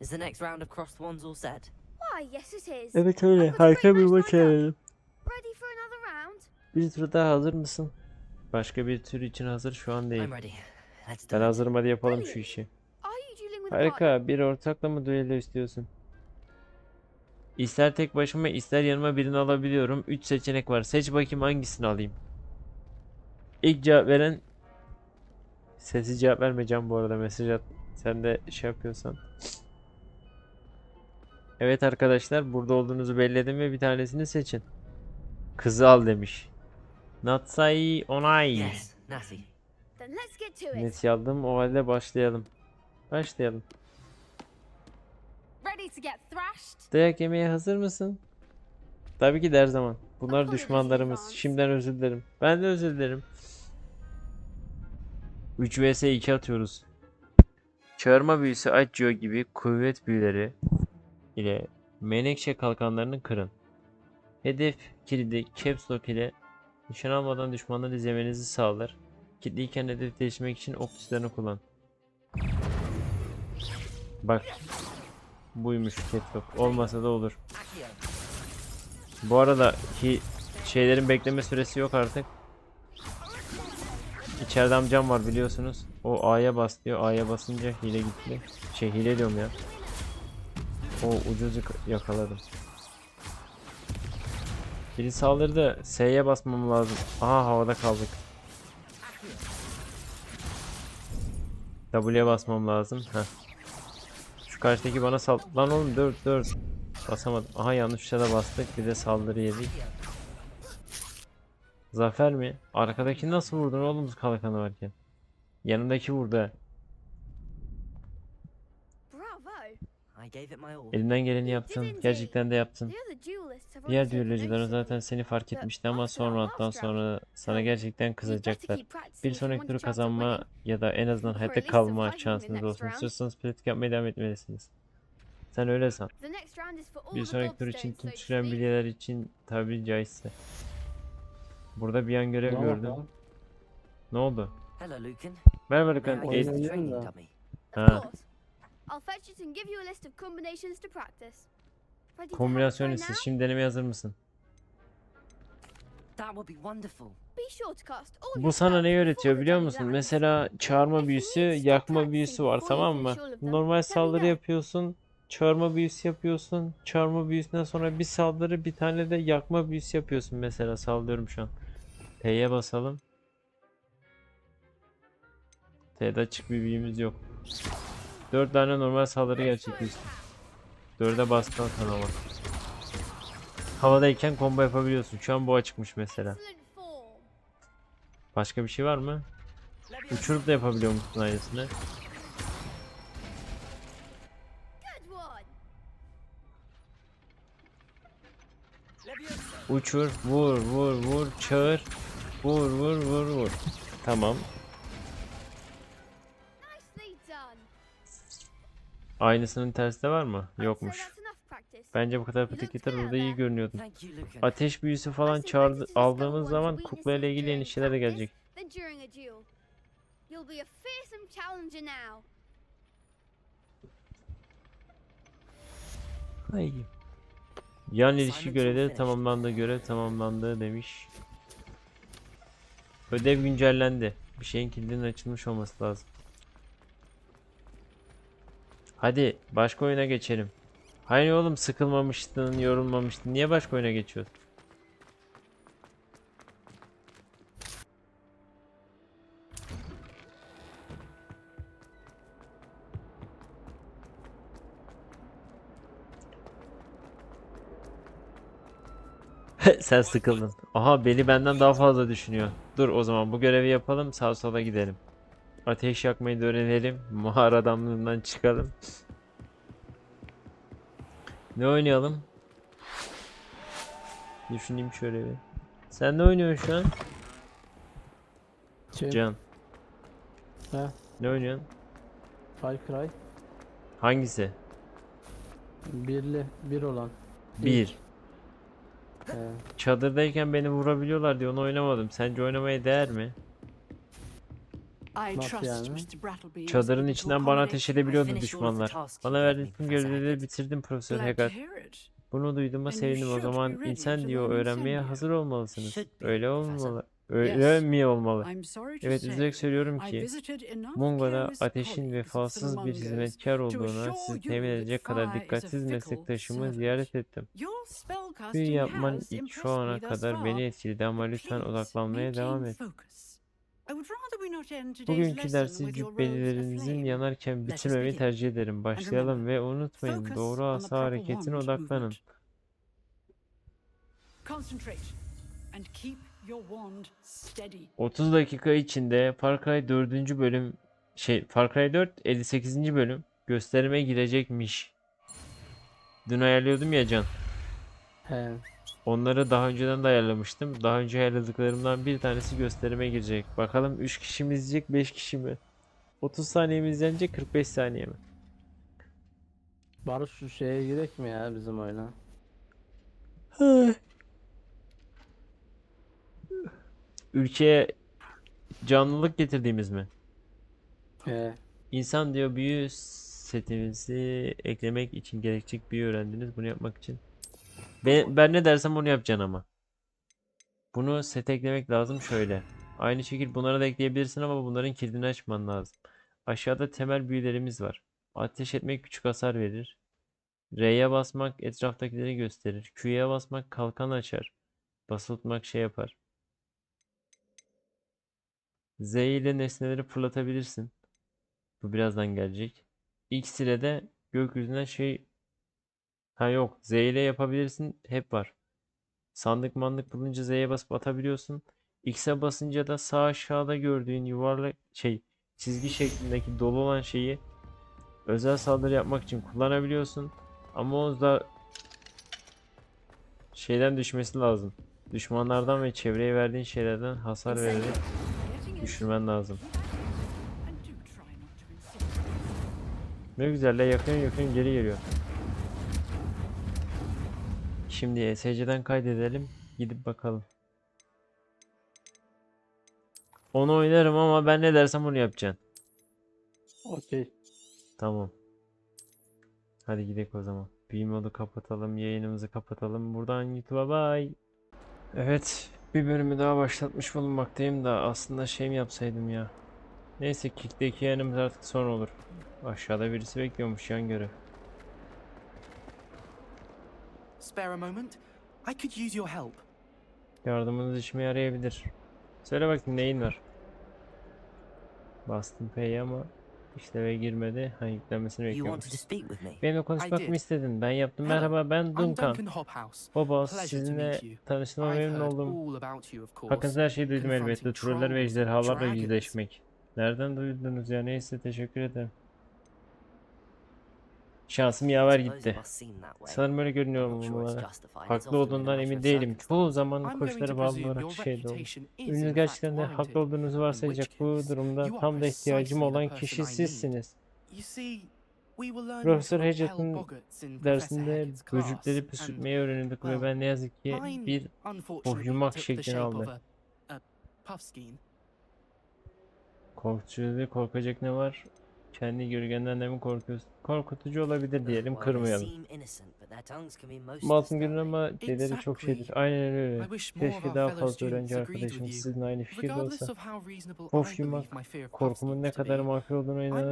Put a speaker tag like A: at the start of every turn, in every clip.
A: Is the next round of crossed ones all set?
B: Why, yes it is.
C: Evet öyle. Harika bir maç ayarladım.
B: Ready for another round?
C: Bir tur daha hazır mısın? Başka bir tür için hazır şu an değil.
A: I'm ready. Let's do
C: Ben
A: it.
C: hazırım hadi yapalım şu işi.
B: Are you dueling with partner?
C: Harika. Bir ortakla mı düello istiyorsun? İster tek başıma ister yanıma birini alabiliyorum. 3 seçenek var. Seç bakayım hangisini alayım. İlk cevap veren Sesi cevap vermeyeceğim bu arada mesaj at. Sen de şey yapıyorsan. Evet arkadaşlar burada olduğunuzu belledim ve bir tanesini seçin. Kızı al demiş. Natsai Onai.
A: Yes,
B: it.
C: Net aldım o halde başlayalım. Başlayalım.
B: Ready to get thrashed?
C: Dayak yemeye hazır mısın? Tabii ki de her zaman. Bunlar düşmanlarımız. Şimdiden özür dilerim. Ben de özür dilerim. 3 vs 2 atıyoruz. Çağırma büyüsü Accio gibi kuvvet büyüleri ile menekşe kalkanlarını kırın. Hedef kilidi Caps Lock ile nişan almadan düşmanları izlemenizi sağlar. Kilitliyken hedef değiştirmek için ok tuşlarını kullan. Bak. Buymuş Caps Lock. Olmasa da olur. Bu arada ki şeylerin bekleme süresi yok artık. İçeride amcam var biliyorsunuz. O A'ya bas diyor. A'ya basınca hile gitti. Şey hile diyorum ya. O ucuz yaka- yakaladım. Biri saldırdı. S'ye basmam lazım. Aha havada kaldık. W'ye basmam lazım. Heh. Şu karşıdaki bana sal... Lan oğlum 4 4. Basamadım. Aha yanlış da bastık. Bir de saldırı yedik. Zafer mi? Arkadaki nasıl vurdun oğlum kalkanı varken? Yanındaki vurdu. ha.
B: Bravo.
A: I gave it my all.
C: Elinden geleni yaptın. Gerçekten de yaptın. Diğer
B: of
C: zaten seni fark etmişti ama
B: our
C: sonra sana gerçekten
B: you'd better
C: kızacaklar. Bir sonraki turu kazanma ya da en azından hayatta kalma şansınız olsun. İstiyorsanız pratik yapmaya devam etmelisiniz. Sen öyle san. Bir
B: the
C: sonraki tur için tüm
B: speak.
C: bilyeler için tabiri caizse. Burada bir an görev
D: Ne
C: gördüm. Ne oldu?
A: Hello, Lucan.
C: Merhaba E-?
B: Of
C: Ha.
B: I'll fetch it and give you a list of combinations to practice. Ready
C: Kombinasyon listesi. Şimdi denemeye hazır mısın?
A: That would be wonderful.
B: Be sure to cast all
C: Bu
B: your
C: sana
B: spells
C: ne
B: before
C: öğretiyor biliyor musun? Mesela çağırma büyüsü, yakma büyüsü var tamam mı? Normal saldırı yapıyorsun, çağırma büyüsü yapıyorsun. Çağırma büyüsünden sonra bir saldırı, bir tane de yakma büyüsü yapıyorsun mesela. Sallıyorum şu an. T'ye basalım. T'de açık bir büyümüz yok. 4 tane normal saldırı gerçekleştir. 4'e bastığın kanama. Havadayken combo yapabiliyorsun. Şu an bu açıkmış mesela. Başka bir şey var mı? Uçurup da yapabiliyor musun
B: one.
C: Uçur, vur, vur, vur, çağır. Vur, vur, vur, vur. Tamam. Aynısının tersi de var mı? Yokmuş. Bence bu kadar
B: look
C: yeter. Burada iyi görünüyordun. Ateş büyüsü falan çağırdı, aldığımız zaman kukla ile ilgili
B: during
C: endişeler de gelecek. Ay. Yan ilişki
A: finished.
C: tamamlandı. Görev tamamlandı demiş. Ödev güncellendi. Bir şeyin kilidinin açılmış olması lazım. Hadi başka oyuna geçelim. Hayır oğlum sıkılmamıştın, yorulmamıştın. Niye başka oyuna geçiyorsun? Sen sıkıldın. Aha beni benden daha fazla düşünüyor. Dur o zaman bu görevi yapalım sağa sola gidelim. Ateş yakmayı da öğrenelim. Mağara adamlığından çıkalım. Ne oynayalım? Düşüneyim şöyle bir. Sen ne oynuyorsun şu an?
D: Şey,
C: Can.
D: He,
C: Ne oynuyorsun?
D: Far Cry.
C: Hangisi?
D: Birli, bir olan.
C: Bir.
D: He,
C: Çadırdayken beni vurabiliyorlar diye onu oynamadım. Sence oynamaya değer mi?
E: I
D: Nasıl
E: trust
D: yani?
E: Mr. Brattleby is
C: Çadırın içinden bana ateş
E: you.
C: edebiliyordu düşmanlar. Bana verdiğin tüm görevleri bitirdim Profesör
E: Glad to
C: Haggard.
E: hear it.
C: Bunu duyduğuma sevindim. O zaman incendio
E: learn
C: öğrenmeye hazır olmalısınız. Öyle olmalı. Öyle
E: Yes.
C: mi olmalı?
E: I'm sorry to
C: Evet
E: say,
C: üzülerek söylüyorum
E: I
C: ki
E: visited enough
C: Mungo'da
E: careless
C: ateşin vefasız bir hizmetkar
E: to
C: olduğuna sizi
E: you
C: temin edecek kadar dikkatsiz meslektaşımı ziyaret ettim. Büyü
E: spellcasting
C: yapman şu ana kadar beni etkiledi ama lütfen odaklanmaya devam et. Bugünkü dersi
E: with your robes
C: cübbelerinizin
E: aflame.
C: yanarken bitirmemeyi tercih ederim. Başlayalım ve unutmayın doğru asa hareketine odaklanın.
E: movement. Concentrate and keep your wand steady.
C: 30 dakika içinde Far Cry 4. bölüm şey Far Cry 4 58. bölüm gösterime girecekmiş. Dün ayarlıyordum ya Can.
D: He.
C: Onları daha önceden de ayarlamıştım. Daha önce ayarladıklarımdan bir tanesi gösterime girecek. Bakalım 3 kişi mi izleyecek 5 kişi mi? 30 saniye mi izlenecek 45 saniye mi?
D: Barış şu şeye girek mi ya bizim oyuna?
C: Ülkeye canlılık getirdiğimiz mi?
D: He.
C: İnsan diyor büyü setimizi eklemek için gerekecek büyü öğrendiniz. Bunu yapmak için. Ben, ben ne dersem onu yapacaksın ama. Bunu sete eklemek lazım şöyle. Aynı şekilde bunlara da ekleyebilirsin ama bunların kilidini açman lazım. Aşağıda temel büyülerimiz var. Ateş etmek küçük hasar verir. R'ye basmak etraftakileri gösterir. Q'ya basmak kalkan açar. Basılı tutmak şey yapar. Z ile nesneleri fırlatabilirsin. Bu birazdan gelecek. X ile de gökyüzünden şey ha yok Z ile yapabilirsin hep var. Sandık mandık bulunca Z'ye basıp atabiliyorsun. X'e basınca da sağ aşağıda gördüğün yuvarlak şey çizgi şeklindeki dolu olan şeyi özel saldırı yapmak için kullanabiliyorsun. Ama o da şeyden düşmesi lazım. Düşmanlardan ve çevreye verdiğin şeylerden hasar vererek düşürmen lazım. Ne güzel la yakın yakın geri geliyor. Şimdi ESC'den kaydedelim. Gidip bakalım. Onu oynarım ama ben ne dersem onu yapacaksın.
D: Okey.
C: Tamam. Hadi gidelim o zaman. Bir modu kapatalım, yayınımızı kapatalım. Buradan YouTube'a bye. Evet, bir bölümü daha başlatmış bulunmaktayım da aslında şey mi yapsaydım ya. Neyse Kick'teki yayınımız artık son olur. Aşağıda birisi bekliyormuş yan görev.
F: Spare a moment? I could use your help.
C: Yardımınız işime yarayabilir. Söyle bakayım neyin var? Bastım P'ye ama işleve girmedi. Ha yüklenmesini
A: speak with me?
C: Benimle konuşmak mı istedin? Ben yaptım. Merhaba ben Duncan. Bobos sizinle tanıştığıma memnun oldum. Hakkınızda her şeyi duydum elbette. Troller ve ejderhalarla yüzleşmek. Nereden duydunuz ya? Neyse teşekkür ederim. Şansım yaver gitti. Sanırım öyle görünüyor
A: it's
C: bunlara. Haklı olduğundan emin değilim. Çoğu zaman koçlara bağlı olarak
F: your
C: şeyde olur.
F: fact
C: gerçekten de haklı olduğunuzu varsayacak bu durumda tam da ihtiyacım olan kişi sizsiniz. Profesör Hedget'in Dersinde
F: and
C: püskürtmeyi öğrendik ve ben ne yazık ki bir
F: unfortunately
C: yumak
F: took the
C: şeklini aldı. korkutucu korkacak ne var? Kendi gölgenden de mi korkuyorsun? Korkutucu olabilir diyelim kırmayalım. Masum
A: disturbing.
C: ama deleri çok şeydir. Aynen öyle. Keşke daha fazla öğrenci arkadaşım sizinle aynı fikirde olsa.
F: of
C: yumak korkumun ne kadar makul olduğuna
F: as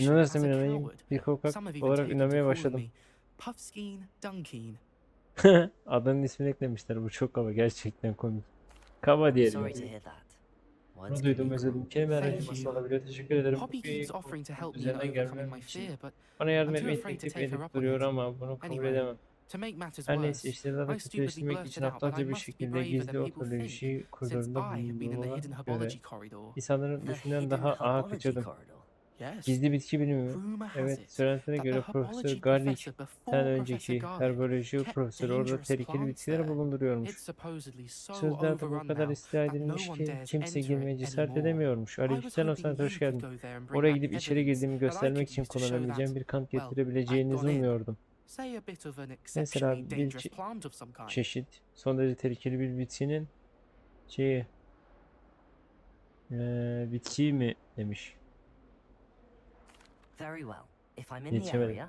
C: İnanırsam inanayım. Bir korkak olarak inanmaya başladım. Adının ismini eklemişler. Bu çok kaba. Gerçekten komik. Kaba diyelim. Bunu duydum özledim. Kelime
F: you.
C: olabiliyor. Teşekkür ederim.
F: Poppy keeps offering to help me in
C: üzerinden
F: overcoming
C: gelmem
F: my
C: için
F: fear, but
C: bana yardım etmeyi
F: afraid to
C: teklif
F: take her
C: edip duruyor ama bunu kabul edemem.
F: to make matters
C: Her neyse işleri daha kötüleştirmek için aptalca bir şekilde
F: braver
C: gizli
F: than people think,
C: otoloji
F: since
C: koridorunda
F: I have been in the
C: bulunduğuma
F: hidden
C: göre insanların düşünen daha aha
A: herbology
C: kaçırdım. Gizli bitki bilimi mi? Evet,
F: the
C: göre Profesör Garlic sen önceki herboloji profesörü orada tehlikeli
F: there.
C: bulunduruyormuş. Sözlerde bu kadar istila edilmiş ki kimse girmeye cesaret edemiyormuş. Aleykümselam
F: hoping
C: sana hoş geldin. Oraya gidip içeri girdiğimi göstermek için kullanabileceğim bir kanıt getirebileceğinizi umuyordum. Mesela bir çeşit son derece tehlikeli bir bitkinin şeyi Ee, bitki mi demiş.
A: Very well. If I'm in the area,